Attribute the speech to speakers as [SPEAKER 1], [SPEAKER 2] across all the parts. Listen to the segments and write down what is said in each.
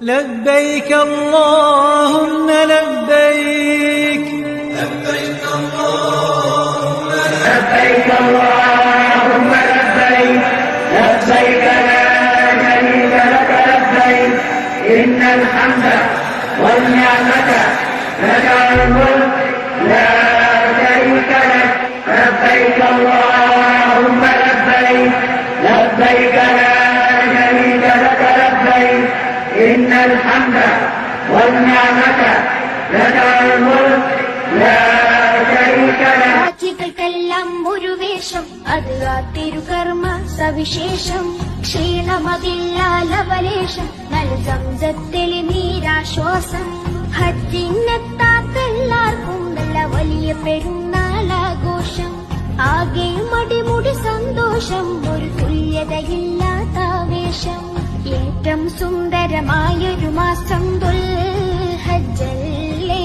[SPEAKER 1] لبيك اللهم لبيك.
[SPEAKER 2] لبيك اللهم لبيك لبيك لا شريك لك لبيك. إن الحمد والنعمة والنعمة لك الملك لا شريك لك
[SPEAKER 3] രാജികൾക്കെല്ലാം ഒരു വേഷം അത് ആ തിരുകർമ്മ സവിശേഷം ക്ഷീണമതില്ല ലവലേശം നല്ല സംസത്തിലെ നീരാശ്വാസം ഹജ്ജിനെത്താത്തെല്ലാവർക്കും നല്ല വലിയ പെരുന്നാളാഘോഷം സുന്ദരമായൊരു മാസം ദുൽഹജ്ജല്ലേ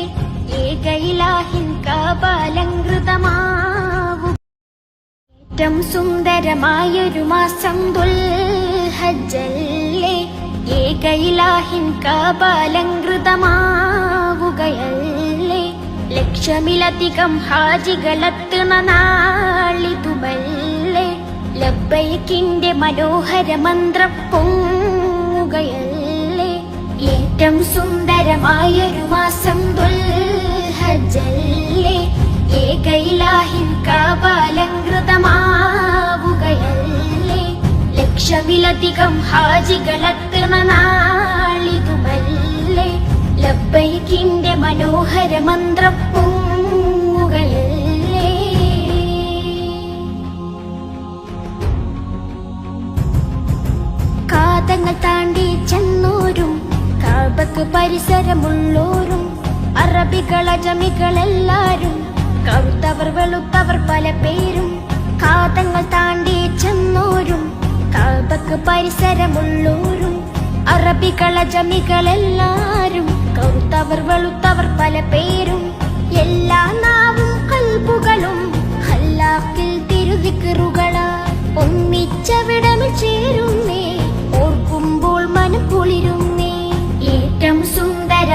[SPEAKER 3] ഏകയിലാഹിൻ കാപാലങ്കൃതമാവു ഏറ്റവും സുന്ദരമായൊരു മാസം ദുൽഹജ്ജല്ലേ ഏകയിലാഹിൻ കാപാലങ്കൃതമാവുകയല്ലേ ലക്ഷമിലധികം ഹാജികളെത്തുന്ന നാളിതുമല്ലേ? ലബ്ബൈക്കിന്റെ മനോഹര മന്ത്രം പൊങ്ങുകയല്ലേ? ഏറ്റവും സുന്ദരമായൊരു മാസം കാപാലങ്കൃതമാവുകയല്ലേ ലക്ഷമിലധികം ഹാജികളെത്തുന്ന നാളിതുമല്ലേ ലബൈക്കിന്റെ മനോഹര മന്ത്രം താണ്ടി ചെന്നോരും കാബക്ക് പരിസരമുള്ളോരും അറബികൾ അജമികളെല്ലാരും കറുത്തവർ വെളുത്തവർ പല പേരും കാതങ്ങൾ താണ്ടി ചെന്നോരും കാതക്ക് പരിസരമുള്ളോരും അറബികൾ അജമികളെല്ലാരും കറുത്തവർ വെളുത്തവർ പല പേരും എല്ലാ നാവും കൽപ്പുകളും ഹല്ലാക്കിൽ തിരുവിക്കറുകളാ ഒന്നിച്ചവിടമിൽ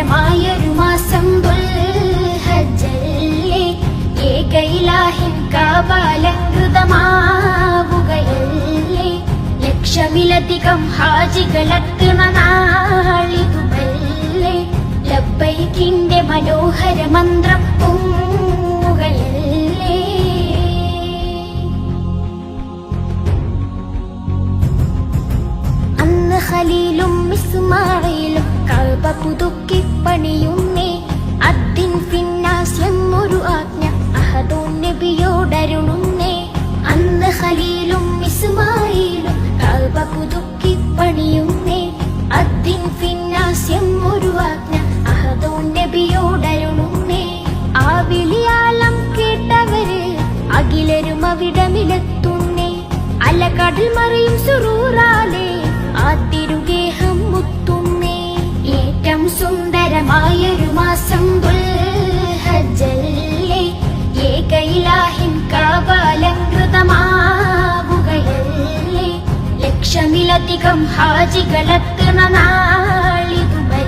[SPEAKER 3] സുന്ദരമായൊരു മാസം ദുൽഹജ്ജല്ലേ ഏകയിലാഹിൻ കാപാലങ്കൃതമാവുകയല്ലേ ലക്ഷമിലധികം ഹാജികളെത്തുന്ന നാളിതുമല്ലേ ലബ്ബൈക്കിന്റെ മനോഹര മന്ത്രം ഖലീലും പണിയുന്നേ. അദ്ദിൻ ഫിന്നാസ് ഒരു ആജ്ഞ അഹദോ നബിയോടരുണുന്നേ അന്ന് ഖലീലും ഇസ്മായിലും കഅബ പുതുക്കി പണിയുന്നേ. അദ്ദിൻ ഫിന്നാസ് ഒരു ആജ്ഞ അഹദോ നബിയോടരുണുന്നേ ആ വിളിയാലം കേട്ടവര് അഖിലരും അവിടമിലെത്തുന്നേ. അലകടൽ മറിയും സുറൂറാലേ. ലക്ഷമിലധികം ഹാജികളെത്തുന്ന നാളിതുമല്ലേ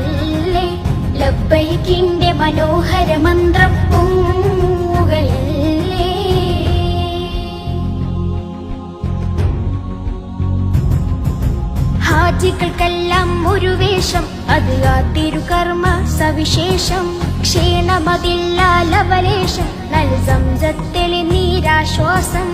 [SPEAKER 3] മനോഹര മന്ത്രം ഹാജികൾക്കെല്ലാം ഒരു വേഷം അത് ആ തിരുകർമ്മ സവിശേഷം. ക്ഷീണമതില്ല നൽ സംസത്തിൽ നീരാശ്വാസം.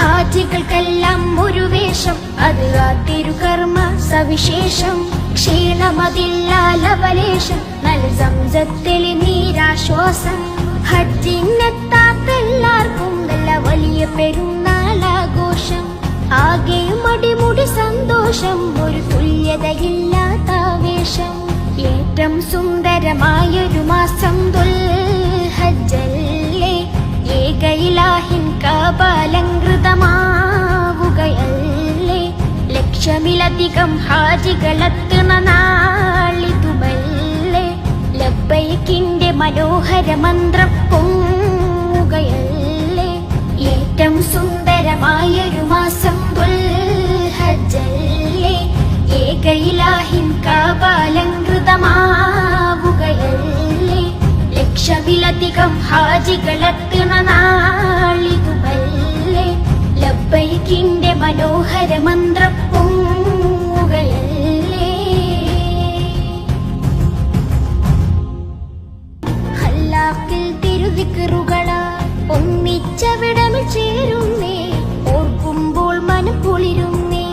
[SPEAKER 3] ഹാജികൾക്കെല്ലാം ഒരു വേഷം. അത് ആ തിരുകർമ്മ സവിശേഷം. ക്ഷീണമതില്ല ലവലേശം നല്ല സംസത്തെളി നീരാശ്വാസം. ഹജ്ജിനെത്താത്തെല്ലാവർക്കും നല്ല വലിയ പെരുന്നാളാഘോഷം. ആകെ മടിമുടി സന്തോഷം. ഒരു തുല്യതയില്ലാത്ത ആവേശം ഏറ്റവും സുന്ദരമായൊരു മാസം ദുൽഹജ്ജല്ലേ ലക്ഷ്യമാവുകയല്ലേ ലക്ഷമിലധികം ഹാജികളെത്തുന്ന നാളിതുമല്ലേ ലബ്ബൈക്കിന്റെ മനോഹര മന്ത്രം പൊങ്ങുകയല്ലേ? ഏറ്റവും സുന്ദരമായൊരു മാസം ഹജ്ജല്ലേ ഏകയിലാഹിൻ കാപാലങ്കൃതമാവുകയല്ലേ? ലക്ഷമിലധികം ഹാജികളെത്തുന്ന പരമന്ത്രപ്പൂകളല്ലേ ഹല്ലാക്കിൽ ഒന്നിച്ചവിടമിൽ ചേരുന്നേ. ഓർക്കുമ്പോൾ മനം കുളിരുന്നേ